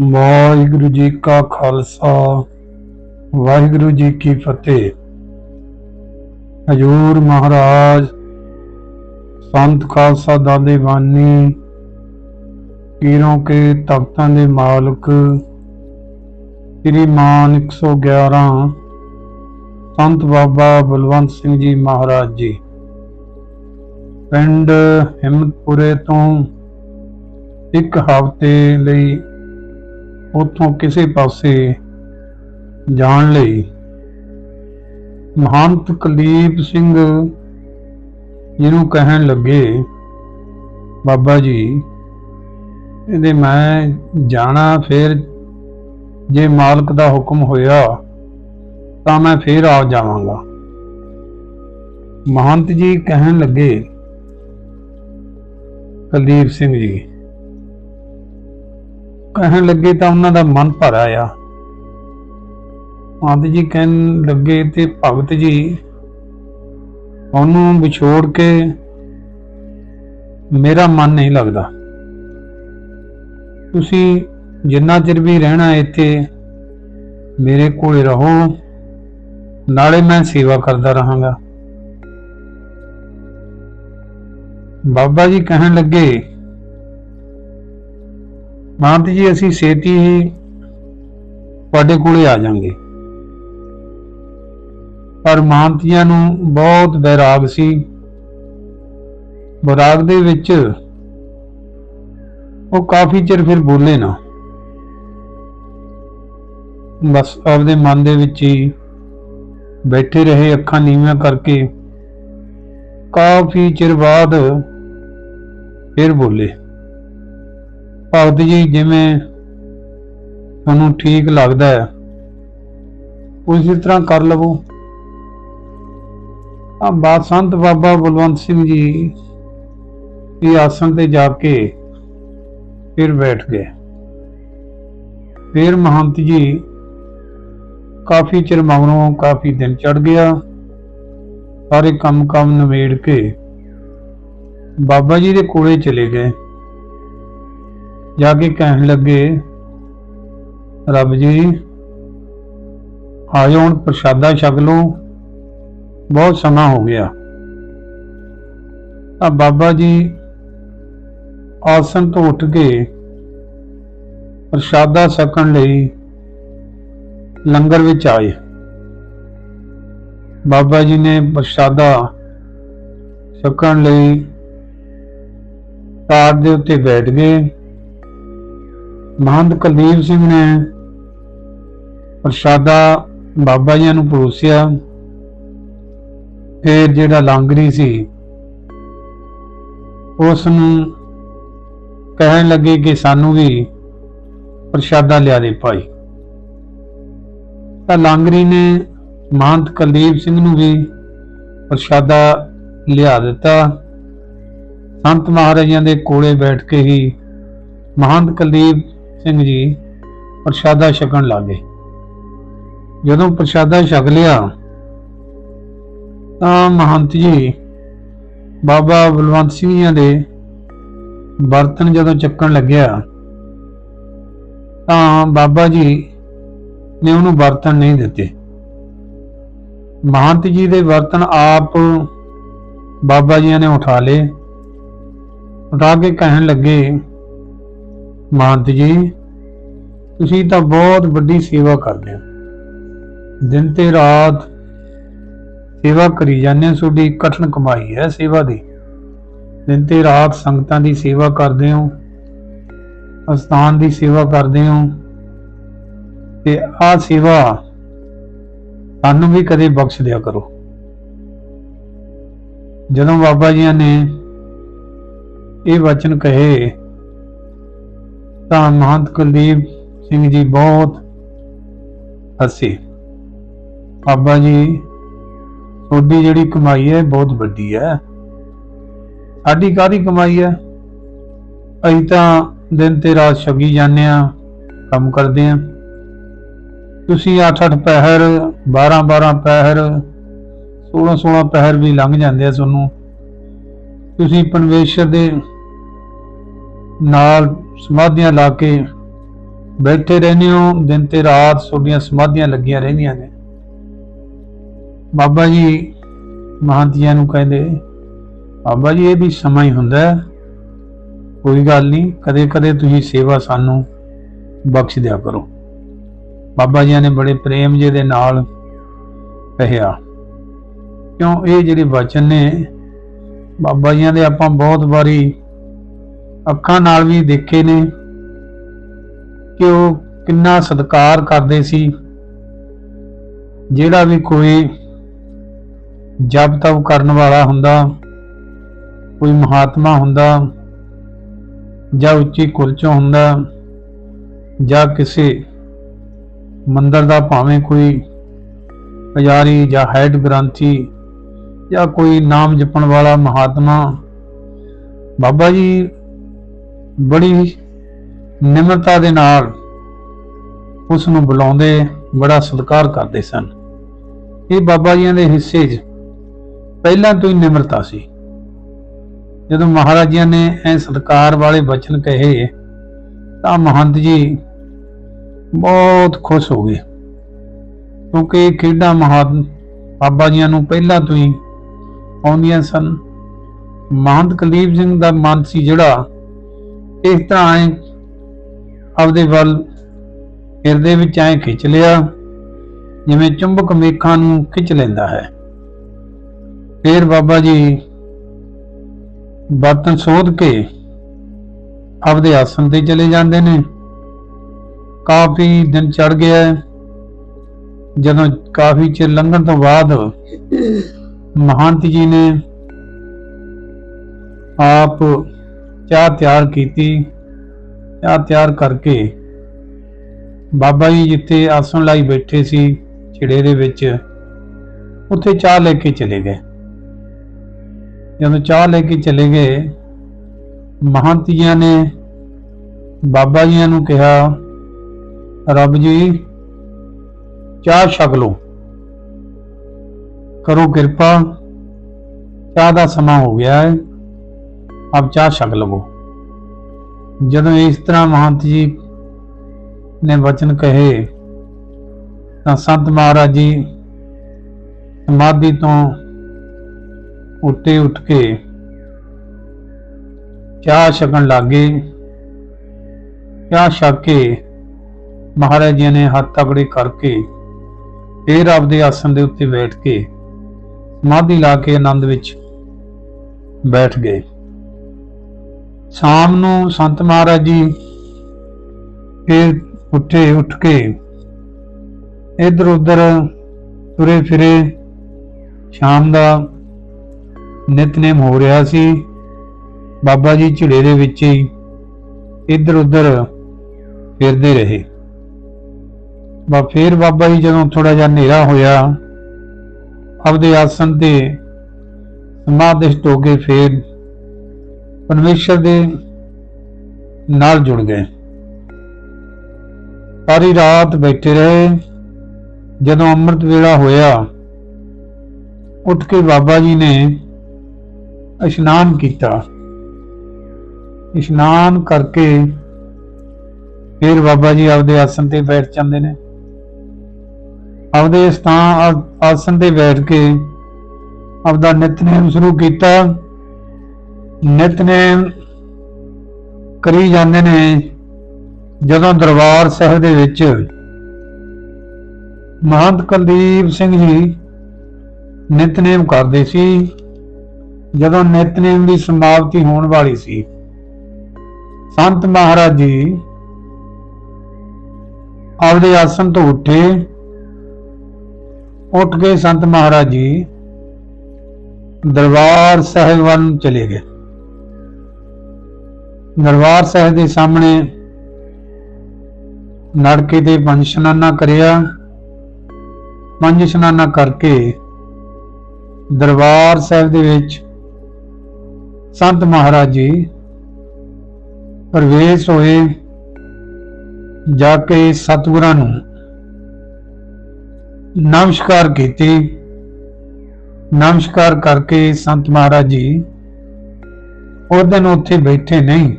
ਵਾਹਿਗੁਰੂ ਜੀ ਕਾ ਖਾਲਸਾ, ਵਾਹਿਗੁਰੂ ਜੀ ਕੀ ਫਤਿਹ। ਹਜੂਰ ਮਹਾਰਾਜ, ਸੰਤ ਖਾਲਸਾ ਦਾਦੇ ਬਾਨੀ, ਪੀਰੋਂ ਕੇ ਤਖਤਾਂ ਦੇ ਮਾਲਕ, ਸ੍ਰੀ ਮਾਨ 111 ਸੰਤ ਬਾਬਾ ਬਲਵੰਤ ਸਿੰਘ ਜੀ ਮਹਾਰਾਜ ਜੀ। ਪਿੰਡ ਹਿੰਮਤਪੁਰੇ ਤੋਂ ਇੱਕ ਹਫ਼ਤੇ ਲਈ ਉੱਥੋਂ ਕਿਸੇ ਪਾਸੇ ਜਾਣ ਲਈ ਮਹੰਤ ਕੁਲਦੀਪ ਸਿੰਘ ਜਿਹਨੂੰ ਕਹਿਣ ਲੱਗੇ, ਬਾਬਾ ਜੀ, ਇਹਦੇ ਮੈਂ ਜਾਣਾ ਫਿਰ ਜੇ ਮਾਲਕ ਦਾ ਹੁਕਮ ਹੋਇਆ ਤਾਂ ਮੈਂ ਫਿਰ ਆ ਜਾਵਾਂਗਾ। ਮਹੰਤ ਜੀ ਕਹਿਣ ਲੱਗੇ, ਕੁਲਦੀਪ ਸਿੰਘ ਜੀ ਕਹਿਣ ਲੱਗੇ ਤਾਂ ਉਹਨਾਂ ਦਾ ਮਨ ਭਰ ਆਇਆ। ਪੰਤ ਜੀ ਕਹਿਣ ਲੱਗੇ ਤੇ ਭਗਤ ਜੀ ਉਹਨੂੰ ਵਿਛੋੜ ਕੇ, ਮੇਰਾ ਮਨ ਨਹੀਂ ਲੱਗਦਾ। ਤੁਸੀਂ ਜਿੰਨਾ ਚਿਰ ਵੀ ਰਹਿਣਾ ਇੱਥੇ, ਮੇਰੇ ਕੋਲ ਰਹੋ। ਨਾਲੇ ਮੈਂ ਸੇਵਾ ਕਰਦਾ ਰਹਾਂਗਾ। ਬਾਬਾ ਜੀ ਕਹਿਣ ਲੱਗੇ ਮਹੰਤ ਜੀ, ਅਸੀਂ ਛੇਤੀ ਹੀ ਤੁਹਾਡੇ ਕੋਲੇ ਆ ਜਾਾਂਗੇ ਪਰ ਮਹੰਤ ਨੂੰ ਬਹੁਤ ਬੈਰਾਗ ਸੀ। ਬੈਰਾਗ ਦੇ ਵਿੱਚ ਉਹ ਕਾਫੀ ਚਿਰ ਫਿਰ ਬੋਲੇ ਨਾ। ਬਸ ਆਪਦੇ ਮਨ ਦੇ ਵਿੱਚ ਹੀ ਬੈਠੇ ਰਹੇ ਅੱਖਾਂ ਨੀਵੀਆਂ ਕਰਕੇ। ਕਾਫੀ ਚਿਰ ਬਾਅਦ ਫਿਰ ਬੋਲੇ। ਭਗਤ ਜੀ, ਜਿਵੇਂ ਤੁਹਾਨੂੰ ਠੀਕ ਲੱਗਦਾ ਹੈ ਉਸੇ ਤਰ੍ਹਾਂ ਕਰ ਲਵੋ। ਆ ਬਾਤ ਸੰਤ ਬਾਬਾ ਬਲਵੰਤ ਸਿੰਘ ਜੀ ਇਹ ਆਸਣ ਤੇ ਜਾ ਕੇ ਫਿਰ ਬੈਠ ਗਏ। ਫਿਰ ਮਹੰਤ ਜੀ ਕਾਫੀ ਚਿਰ ਮਗਰੋਂ ਕਾਫੀ ਦਿਨ ਚੜ ਗਿਆ। ਸਾਰੇ ਕੰਮ ਕੰਮ ਨਿਬੇੜ ਕੇ ਬਾਬਾ ਜੀ ਦੇ ਕੋਲੇ ਚਲੇ ਗਏ। ਜਾ ਕੇ ਕਹਿਣ ਲੱਗੇ, ਰੱਬ ਜੀ ਆਇਓ ਹੁਣ ਪ੍ਰਸ਼ਾਦਾ ਛਕ ਲਓ ਬਹੁਤ ਸਮਾਂ ਹੋ ਗਿਆ। ਆ ਬਾਬਾ ਜੀ ਆਸਨ ਤੋਂ ਉੱਠ ਕੇ ਪ੍ਰਸ਼ਾਦਾ ਛਕਣ ਲਈ ਲੰਗਰ ਵਿੱਚ ਆਏ। ਬਾਬਾ ਜੀ ਨੇ ਪ੍ਰਸ਼ਾਦਾ ਛਕਣ ਲਈ ਤਾਰ ਦੇ ਉੱਤੇ ਬੈਠ ਗਏ। ਮਹੰਤ ਕੁਲਦੀਪ ਸਿੰਘ ਨੇ ਪ੍ਰਸ਼ਾਦਾ ਬਾਬਾ ਜੀ ਨੂੰ ਪਰੋਸਿਆ। ਫਿਰ ਜਿਹੜਾ ਲਾਂਗਰੀ ਸੀ ਉਸ ਨੂੰ ਕਹਿਣ ਲੱਗੇ ਕਿ ਸਾਨੂੰ ਵੀ ਪ੍ਰਸ਼ਾਦਾ ਲਿਆ ਦੇ ਭਾਈ। ਤਾਂ ਲਾਂਗਰੀ ਨੇ ਮਹੰਤ ਕੁਲਦੀਪ ਸਿੰਘ ਨੂੰ ਵੀ ਪ੍ਰਸ਼ਾਦਾ ਲਿਆ ਦਿੱਤਾ। ਸੰਤ ਮਹਾਰਾਜਾਂ ਦੇ ਕੋਲੇ ਬੈਠ ਕੇ ਹੀ ਮਹੰਤ ਕੁਲਦੀਪ ਸਿੰਘ ਜੀ ਪ੍ਰਸ਼ਾਦਾ ਛਕਣ ਲੱਗੇ। ਜਦੋਂ ਪ੍ਰਸ਼ਾਦਾ ਛਕ ਲਿਆ, ਤਾਂ ਮਹੰਤ ਜੀ ਬਾਬਾ ਬਲਵੰਤ ਸਿੰਘ ਜੀ ਦੇ ਬਰਤਨ ਜਦੋਂ ਚੱਕਣ ਲੱਗਿਆ, ਤਾਂ ਬਾਬਾ ਜੀ ਨੇ ਉਹਨੂੰ ਬਰਤਨ ਨਹੀਂ ਦਿੱਤੇ। ਮਹੰਤ ਜੀ ਦੇ ਬਰਤਨ ਆਪ ਬਾਬਾ ਜੀ ਨੇ ਉਠਾ ਲਏ। ਉਠਾ ਕੇ ਕਹਿਣ ਲੱਗੇ ਮਹੰਤ ਜੀ, ਤੁਸੀਂ ਤਾਂ ਬਹੁਤ ਵੱਡੀ ਸੇਵਾ ਕਰਦੇ ਹੋ। ਦਿਨ ਤੇ ਰਾਤ ਸੇਵਾ ਕਰੀ ਜਾਂਦੇ ਹੋ, ਤੁਹਾਡੀ ਕਠਨ ਕਮਾਈ ਹੈ ਸੇਵਾ ਦੀ। ਦਿਨ ਤੇ ਰਾਤ ਸੰਗਤਾਂ ਦੀ ਸੇਵਾ ਕਰਦੇ ਹੋ, ਅਸਥਾਨ ਦੀ ਸੇਵਾ ਕਰਦੇ ਹੋ, ਤੇ ਆ ਸੇਵਾ ਸਾਨੂੰ ਵੀ ਕਦੇ ਬਖਸ਼ ਦਿਆ ਕਰੋ। ਜਦੋਂ ਬਾਬਾ ਜੀ ਨੇ ਇਹ ਵਚਨ ਕਹੇ ਤਾਂ ਮਹੰਤ ਕੁਲਦੀਪ ਸਿੰਘ ਜੀ ਬਹੁਤ ਹੱਸੇ। ਬਾਬਾ ਜੀ, ਤੁਹਾਡੀ ਜਿਹੜੀ ਕਮਾਈ ਹੈ ਬਹੁਤ ਵੱਡੀ ਹੈ। ਸਾਡੀ ਕਾਹਦੀ ਕਮਾਈ ਹੈ? ਅਸੀਂ ਤਾਂ ਦਿਨ ਤੇ ਰਾਤ ਛਗੀ ਜਾਂਦੇ ਆ ਕੰਮ ਕਰਦੇ ਆ ਤੁਸੀਂ 8-8 ਪਹਿਰ 12-12 ਪਹਿਰ 16-16 ਪਹਿਰ ਵੀ ਲੰਘ ਜਾਂਦੇ ਆ ਤੁਹਾਨੂੰ। ਤੁਸੀਂ ਪਰਮੇਸ਼ਰ ਦੇ ਨਾਲ ਸਮਾਧੀਆਂ ਲਾ ਕੇ ਬੈਠੇ ਰਹਿੰਦੇ ਹੋ, ਦਿਨ ਤੇ ਰਾਤ ਤੁਹਾਡੀਆਂ ਸਮਾਧੀਆਂ ਲੱਗੀਆਂ ਰਹਿੰਦੀਆਂ ਨੇ। ਬਾਬਾ ਜੀ ਮਹਾਂਤੀਆਂ ਨੂੰ ਕਹਿੰਦੇ, ਬਾਬਾ ਜੀ, ਇਹ ਵੀ ਸਮਾਂ ਹੀ ਹੁੰਦਾ ਹੈ। ਕੋਈ ਗੱਲ ਨਹੀਂ ਕਦੇ ਕਦੇ ਤੁਸੀਂ ਸੇਵਾ ਸਾਨੂੰ ਬਖਸ਼ ਦਿਆ ਕਰੋ। ਬਾਬਾ ਜੀ ਨੇ ਬੜੇ ਪ੍ਰੇਮ ਜੇ ਦੇ ਨਾਲ ਕਹਿਆ। ਕਿਉਂ? ਇਹ ਜਿਹੜੇ ਵਚਨ ਨੇ, ਬਾਬਾ ਜੀਆਂ ਦੇ ਆਪਾਂ ਬਹੁਤ ਵਾਰੀ ਅੱਖਾਂ ਨਾਲ ਵੀ ਦੇਖੇ ਨੇ ਕਿ ਉਹ ਕਿੰਨਾ ਸਤਿਕਾਰ ਕਰਦੇ ਸੀ। ਜਿਹੜਾ ਵੀ ਕੋਈ ਜਪ ਤਪ ਕਰਨ ਵਾਲਾ ਹੁੰਦਾ, ਕੋਈ ਮਹਾਤਮਾ ਹੁੰਦਾ, ਜਾਂ ਉੱਚੀ ਕੁਲ ਚੋਂ ਹੁੰਦਾ, ਜਾਂ ਕਿਸੇ ਮੰਦਰ ਦਾ ਭਾਵੇਂ ਕੋਈ ਪੁਜਾਰੀ ਜਾਂ ਹੈਡ ਗ੍ਰੰਥੀ ਜਾਂ ਕੋਈ ਨਾਮ ਜਪਣ ਵਾਲਾ ਮਹਾਤਮਾ, ਬਾਬਾ ਜੀ ਬੜੀ ਨਿਮਰਤਾ ਦੇ ਨਾਲ ਉਸ ਨੂੰ ਬੁਲਾਉਂਦੇ, ਬੜਾ ਸਤਿਕਾਰ ਕਰਦੇ ਸਨ। ਇਹ ਬਾਬਾ ਜੀਆਂ ਦੇ ਹਿੱਸੇ 'ਚ ਪਹਿਲਾਂ ਤੋਂ ਹੀ ਨਿਮਰਤਾ ਸੀ। ਜਦੋਂ ਮਹਾਰਾਜਿਆਂ ਨੇ ਐ ਸਤਿਕਾਰ ਵਾਲੇ ਬਚਨ ਕਹੇ, ਤਾਂ ਮਹੰਤ ਜੀ ਬਹੁਤ ਖੁਸ਼ ਹੋ ਗਏ। ਕਿਉਂਕਿ ਇਹ ਖੇਡਾਂ ਮਹਾਤ ਬਾਬਾ ਜੀਆਂ ਨੂੰ ਪਹਿਲਾਂ ਤੋਂ ਹੀ ਆਉਂਦੀਆਂ ਸਨ। ਮਹੰਤ ਕੁਲਦੀਪ ਸਿੰਘ ਦਾ ਮਨ ਸੀ ਜਿਹੜਾ ਇਸ ਤਰ੍ਹਾਂ ਐ ਆਪਦੇ ਵੱਲ ਹਿਰਦੇ ਵਿੱਚ ਐ ਖਿੱਚ ਲਿਆ, ਜਿਵੇਂ ਚੁੰਬਕ ਮੇਖਾਂ ਨੂੰ ਖਿੱਚ ਲੈਂਦਾ ਹੈ ਫਿਰ ਬਾਬਾ ਜੀ ਬਰਤਨ ਸੋਧ ਕੇ ਆਪਦੇ ਆਸਣ ਤੇ ਚਲੇ ਜਾਂਦੇ ਨੇ ਕਾਫੀ ਦਿਨ ਚੜ ਗਿਆ ਹੈ। ਜਦੋਂ ਕਾਫੀ ਚਿਰ ਲੰਘਣ ਤੋਂ ਬਾਅਦ ਮਹੰਤ ਜੀ ਨੇ ਆਪ ਚਾਹ ਤਿਆਰ ਕੀਤੀ। ਚਾਹ ਤਿਆਰ ਕਰਕੇ ਬਾਬਾ ਜੀ ਜਿੱਥੇ ਆਸਣ ਲਾਈ ਬੈਠੇ ਸੀ ਛਿੜੇ ਦੇ ਵਿੱਚ, ਉੱਥੇ ਚਾਹ ਲੈ ਕੇ ਚਲੇ ਗਏ। ਜਦੋਂ ਚਾਹ ਲੈ ਕੇ ਚਲੇ ਗਏ, ਮਹੰਤੀਆਂ ਨੇ ਬਾਬਾ ਜੀਆਂ ਨੂੰ ਕਿਹਾ, ਰੱਬ ਜੀ, ਚਾਹ ਛਕ ਲਓ। ਕਰੋ ਕਿਰਪਾ, ਚਾਹ ਦਾ ਸਮਾਂ ਹੋ ਗਿਆ ਹੈ। ਆਪ ਚਾਹ ਛਕ ਲਵੋ। ਜਦੋਂ ਇਸ ਤਰ੍ਹਾਂ ਮਹੰਤ ਜੀ ਨੇ ਵਚਨ ਕਹੇ, ਤਾਂ ਸੰਤ ਮਹਾਰਾਜ ਜੀ ਸਮਾਧੀ ਤੋਂ ਉੱਤੇ ਉੱਠ ਕੇ ਚਾਹ ਛਕਣ ਲੱਗੇ। ਚਾਹ ਛਕ ਕੇ ਮਹਾਰਾਜ ਜੀ ਨੇ ਹੱਥ ਤਗੜੇ ਕਰਕੇ ਫੇਰ ਆਪਦੇ ਆਸਣ ਦੇ ਉੱਤੇ ਬੈਠ ਕੇ ਸਮਾਧੀ ਲਾ ਕੇ ਆਨੰਦ ਵਿੱਚ ਬੈਠ ਗਏ। ਸ਼ਾਮ ਨੂੰ ਸੰਤ ਮਹਾਰਾਜ ਜੀ ਫਿਰ ਉੱਠੇ ਉੱਠ ਕੇ ਇਧਰ ਉਧਰ ਤੁਰੇ ਫਿਰੇ ਸ਼ਾਮ ਦਾ ਨਿਤਨੇਮ ਹੋ ਰਿਹਾ ਸੀ। ਬਾਬਾ ਜੀ ਝਿੜੇ ਦੇ ਵਿੱਚ ਹੀ ਇੱਧਰ ਉੱਧਰ ਫਿਰਦੇ ਰਹੇ। ਬਾ ਫੇਰ ਬਾਬਾ ਜੀ ਜਦੋਂ ਥੋੜਾ ਜਿਹਾ ਹਨੇਰਾ ਹੋਇਆ, ਆਪਦੇ ਆਸਣ ਤੇ ਸਮਾਧਿਸ਼ਟ ਹੋ ਕੇ ਫੇਰ ਪਰਮੇਸ਼ਰ ਦੇ ਨਾਲ ਜੁੜ ਗਏ। ਸਾਰੀ ਰਾਤ ਬੈਠੇ ਰਹੇ। ਜਦੋਂ ਅੰਮ੍ਰਿਤ ਵੇਲਾ ਹੋਇਆ, ਉੱਠ ਕੇ ਬਾਬਾ ਜੀ ਨੇ ਇਸ਼ਨਾਨ ਕੀਤਾ। ਇਸ਼ਨਾਨ ਕਰਕੇ ਫਿਰ ਬਾਬਾ ਜੀ ਆਪਦੇ ਆਸਨ ਤੇ ਬੈਠ ਜਾਂਦੇ ਨੇ। ਆਪਦੇ ਸਥਾਨ ਆਸਨ ਤੇ ਬੈਠ ਕੇ ਆਪਦਾ ਨਿਤਨੇਮ ਸ਼ੁਰੂ ਕੀਤਾ। ਨਿਤਨੇਮ ਕਰੀ ਜਾਂਦੇ ਨੇ, ਜਦੋਂ ਦਰਬਾਰ ਸਾਹਿਬ ਦੇ ਵਿੱਚ ਮਹੰਤ ਕੁਲਦੀਪ ਸਿੰਘ ਜੀ ਨਿਤਨੇਮ ਕਰਦੇ ਸੀ, ਜਦੋਂ ਨਿਤਨੇਮ ਦੀ ਸਮਾਪਤੀ ਹੋਣ ਵਾਲੀ ਸੀ, ਸੰਤ ਮਹਾਰਾਜ ਜੀ ਆਪਦੇ ਆਸਣ ਤੋਂ ਉੱਠੇ, ਉੱਠ ਕੇ ਸੰਤ ਮਹਾਰਾਜ ਜੀ ਦਰਬਾਰ ਸਾਹਿਬ ਵੱਲ ਚਲੇ ਗਏ। ਦਰਬਾਰ ਸਾਹਿਬ ਦੇ ਸਾਹਮਣੇ ਨੜਕੇ ਤੇ ਪੰਜ ਇਸ਼ਨਾਨਾ ਕਰਿਆ। ਪੰਜ ਇਸ਼ਨਾਨਾ ਕਰਕੇ ਦਰਬਾਰ ਸਾਹਿਬ ਦੇ ਵਿੱਚ ਸੰਤ ਮਹਾਰਾਜ ਜੀ ਪ੍ਰਵੇਸ਼ ਹੋਏ, ਜਾ ਕੇ ਸਤਿਗੁਰਾਂ ਨੂੰ ਨਮਸਕਾਰ ਕੀਤੀ। ਨਮਸਕਾਰ ਕਰਕੇ ਸੰਤ ਮਹਾਰਾਜ ਜੀ ਉਹ ਦਿਨ ਉੱਥੇ ਬੈਠੇ ਨਹੀਂ।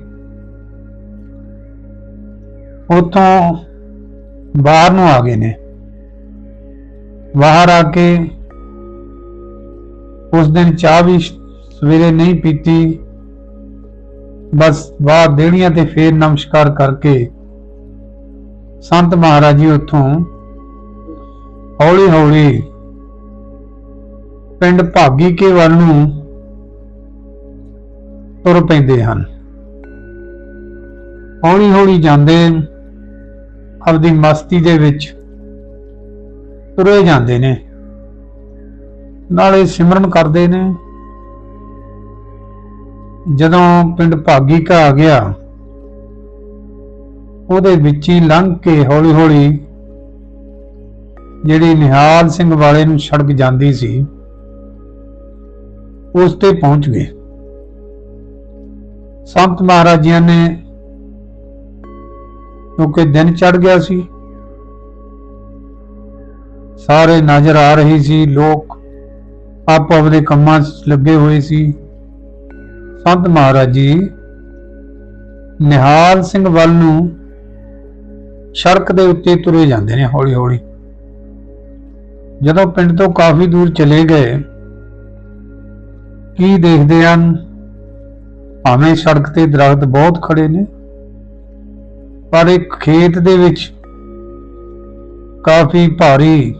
ਉਥੋਂ ਬਾਹਰ ਨੂੰ ਆ ਗਏ ਨੇ। ਬਾਹਰ ਆ ਕੇ ਉਸ ਦਿਨ ਚਾਹ ਵੀ ਸਵੇਰੇ ਨਹੀਂ ਪੀਤੀ। ਬਸ ਬਾਹਰ ਦੇਣੀਆਂ ਤੇ ਫੇਰ ਨਮਸਕਾਰ ਕਰਕੇ ਸੰਤ ਮਹਾਰਾਜ ਜੀ ਉੱਥੋਂ ਹੌਲੀ ਹੌਲੀ ਪਿੰਡ ਭਾਗੀ ਕੇ ਵੱਲ ਨੂੰ ਤੁਰ ਪੈਂਦੇ ਹਨ। ਹੌਲੀ ਹੌਲੀ ਜਾਂਦੇ ਆਪਦੀ ਮਸਤੀ ਦੇ ਵਿੱਚ ਤੁਰੇ ਜਾਂਦੇ ਨੇ। ਨਾਲੇ ਸਿਮਰਨ ਕਰਦੇ ਨੇ। ਜਦੋਂ ਪਿੰਡ ਭਾਗੀ ਕਾ ਆ ਗਿਆ, ਉਹਦੇ ਵਿੱਚ ਹੀ ਲੰਘ ਕੇ ਹੌਲੀ ਹੌਲੀ ਜਿਹੜੀ ਨਿਹਾਲ ਸਿੰਘ ਵਾਲੇ ਨੂੰ ਸੜਕ ਜਾਂਦੀ ਸੀ, ਉਸ ਤੇ ਪਹੁੰਚ ਗਏ। ਸੰਤ ਮਹਾਰਾਜ ਜੀ ਨੇ ਕਿਉਂਕਿ ਦਿਨ ਚੜ ਗਿਆ ਸੀ। ਸਾਰੇ ਨਜ਼ਰ ਆ ਰਹੇ ਸੀ। ਲੋਕ ਆਪੋ ਆਪਣੇ ਕੰਮਾਂ 'ਚ ਲੱਗੇ ਹੋਏ ਸੀ। ਸੰਤ ਮਹਾਰਾਜ ਜੀ, ਨਿਹਾਲ ਸਿੰਘ ਵੱਲ ਨੂੰ ਸੜਕ ਦੇ ਉੱਤੇ ਤੁਰੇ ਜਾਂਦੇ ਨੇ ਹੌਲੀ ਹੌਲੀ ਜਦੋਂ ਪਿੰਡ ਤੋਂ ਕਾਫੀ ਦੂਰ ਚਲੇ ਗਏ, ਕੀ ਦੇਖਦੇ ਹਨ? ਭਾਵੇਂ ਸੜਕ ਤੇ ਦਰਖਤ ਬਹੁਤ ਖੜੇ ਨੇ ਪਰ ਇੱਕ ਖੇਤ ਦੇ ਵਿੱਚ ਕਾਫੀ ਭਾਰੀ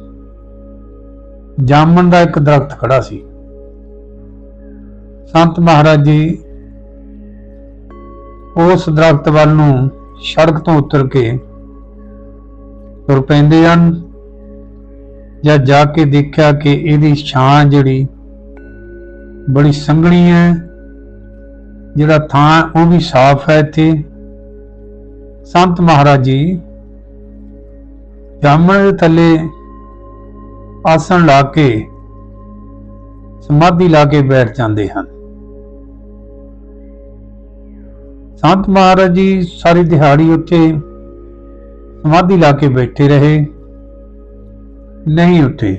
ਜਾਮਣ ਦਾ ਇੱਕ ਦਰਖਤ ਖੜਾ ਸੀ। ਸੰਤ ਮਹਾਰਾਜ ਜੀ ਉਸ ਦਰਖਤ ਵੱਲ ਨੂੰ ਸੜਕ ਤੋਂ ਉਤਰ ਕੇ ਤੁਰ ਪੈਂਦੇ ਹਨ ਜਾਂ ਜਾ ਕੇ ਦੇਖਿਆ ਕਿ ਇਹਦੀ ਛਾਂ ਜਿਹੜੀ ਬੜੀ ਸੰਘਣੀ ਹੈ, ਜਿਹੜਾ ਥਾਂ ਉਹ ਵੀ ਸਾਫ਼ ਹੈ ਇੱਥੇ। ਸੰਤ ਮਹਾਰਾਜ ਜੀ, ਜਾਮਣ ਦੇ ਥੱਲੇ ਆਸਣ ਲਾ ਕੇ, ਸਮਾਧੀ ਲਾ ਕੇ ਬੈਠ ਜਾਂਦੇ ਹਨ। ਸੰਤ ਮਹਾਰਾਜ ਜੀ ਸਾਰੀ ਦਿਹਾੜੀ ਉੱਥੇ ਸਮਾਧੀ ਲਾ ਕੇ ਬੈਠੇ ਰਹੇ, ਨਹੀਂ ਉੱਠੇ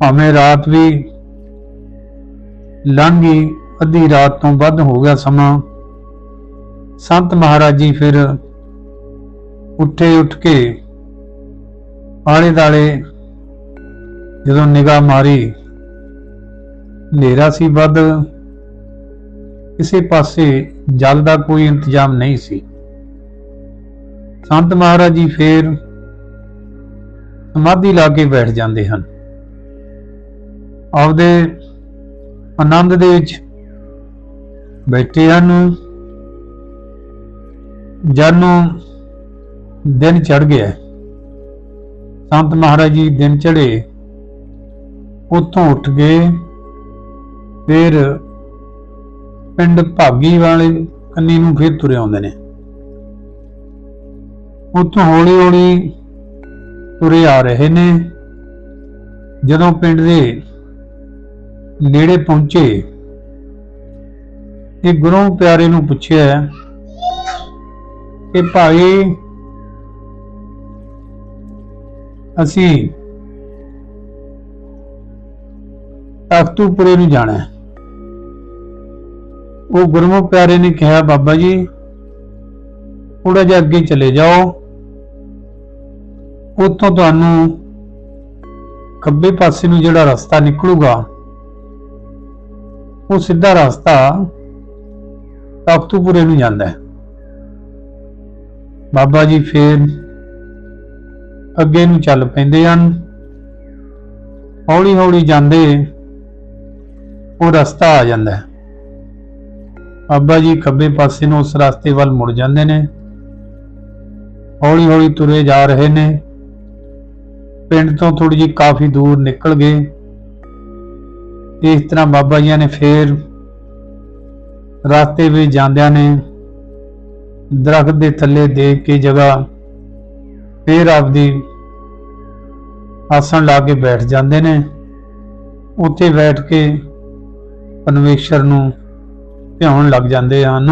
ਭਾਵੇਂ ਰਾਤ ਵੀ ਲੰਘੀ ਅੱਧੀ ਰਾਤ ਤੋਂ ਵੱਧ ਹੋ ਗਿਆ ਸਮਾਂ ਸੰਤ ਮਹਾਰਾਜ ਜੀ ਫਿਰ ਉੱਠੇ ਉੱਠ ਕੇ ਆਲੇ ਦਾਲੇ ਜਦੋਂ ਨਿਗਾਹ ਮਾਰੀ, ਹਨੇਰਾ ਸੀ ਵੱਧ, ਕਿਸੇ ਪਾਸੇ ਜਲ ਦਾ ਕੋਈ ਇੰਤਜ਼ਾਮ ਨਹੀਂ ਸੀ। ਸੰਤ ਮਹਾਰਾਜ ਜੀ ਫੇਰ ਸਮਾਧੀ ਲਾ ਕੇ ਬੈਠ ਜਾਂਦੇ ਹਨ। ਆਪਦੇ ਆਨੰਦ ਦੇ ਵਿੱਚ ਬੈਠੇ ਹਨ। ਜਾਨੂੰ ਦਿਨ ਚੜ ਗਿਆ, ਸੰਤ ਮਹਾਰਾਜ ਜੀ ਦਿਨ ਚੜੇ ਉੱਥੋਂ ਉੱਠ ਗਏ ਫਿਰ ਪਿੰਡ ਭਾਗੀ ਵਾਲੇ ਕੰਨੀ ਨੂੰ ਫਿਰ ਤੁਰੇ ਆਉਂਦੇ ਨੇ। ਉੱਥੋਂ ਹੌਲੀ ਹੌਲੀ ਤੁਰੇ ਆ ਰਹੇ ਨੇ। ਜਦੋਂ ਪਿੰਡ ਦੇ ਨੇੜੇ ਪਹੁੰਚੇ, ਇਹ ਗੁਰੂ ਪਿਆਰੇ ਨੂੰ ਪੁੱਛਿਆ ਕਿ ਭਾਈ ਅਸੀਂ ਤਖਤੂਪੁਰੇ ਨੂੰ ਜਾਣਾ ਹੈ। ਉਹ ਗੁਰਮੁਖ ਪਿਆਰੇ ਨੇ ਕਿਹਾ, ਬਾਬਾ ਜੀ ਥੋੜਾ ਜਿਹਾ ਅੱਗੇ ਚਲੇ ਜਾਓ। ਉੱਥੋਂ ਤੁਹਾਨੂੰ ਖੱਬੇ ਪਾਸੇ ਨੂੰ ਜਿਹੜਾ ਰਸਤਾ ਨਿਕਲੂਗਾ, ਉਹ ਸਿੱਧਾ ਰਸਤਾ ਤਖਤੂਪੁਰੇ ਨੂੰ ਜਾਂਦਾ ਹੈ। ਬਾਬਾ ਜੀ ਫੇਰ ਅੱਗੇ ਨੂੰ ਚੱਲ ਪੈਂਦੇ ਹਨ। ਹੌਲੀ ਹੌਲੀ ਜਾਂਦੇ ਉਹ ਰਸਤਾ ਆ ਜਾਂਦਾ। ਹੈ ਬਾਬਾ ਜੀ ਖੱਬੇ ਪਾਸੇ ਨੂੰ ਉਸ ਰਸਤੇ ਵੱਲ ਮੁੜ ਜਾਂਦੇ ਨੇ। ਹੌਲੀ ਹੌਲੀ ਤੁਰੇ ਜਾ ਰਹੇ ਨੇ। ਪਿੰਡ ਤੋਂ ਥੋੜੀ ਜਿਹੀ ਕਾਫੀ ਦੂਰ ਨਿਕਲ ਗਏ। ਇਸ ਤਰ੍ਹਾਂ ਬਾਬਾ ਜੀ ਨੇ ਫੇਰ ਰਸਤੇ ਵਿੱਚ ਜਾਂਦਿਆਂ ਨੇ ਦਰਖਤ ਦੇ ਥੱਲੇ ਦੇਖ ਕੇ ਜਗ੍ਹਾ ਫੇਰ ਆਪਦੀ ਆਸਣ ਲਾ ਕੇ ਬੈਠ ਜਾਂਦੇ ਨੇ। ਉੱਥੇ ਬੈਠ ਕੇ ਪਰਮੇਸ਼ਰ ਨੂੰ ਧਿਆਉਣ ਲੱਗ ਜਾਂਦੇ ਹਨ।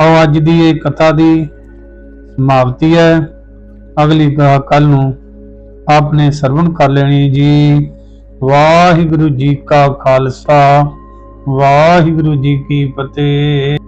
ਆਓ ਅੱਜ ਦੀ ਇਹ ਕਥਾ ਦੀ ਸਮਾਪਤੀ ਹੈ। ਅਗਲੀ ਕੱਲ ਨੂੰ ਆਪਨੇ ਸਰਵਣ ਕਰ ਲੈਣੀ ਜੀ। ਵਾਹਿਗੁਰੂ ਜੀ ਕਾ ਖਾਲਸਾ, ਵਾਹਿਗੁਰੂ ਜੀ ਕੀ ਫਤਿਹ।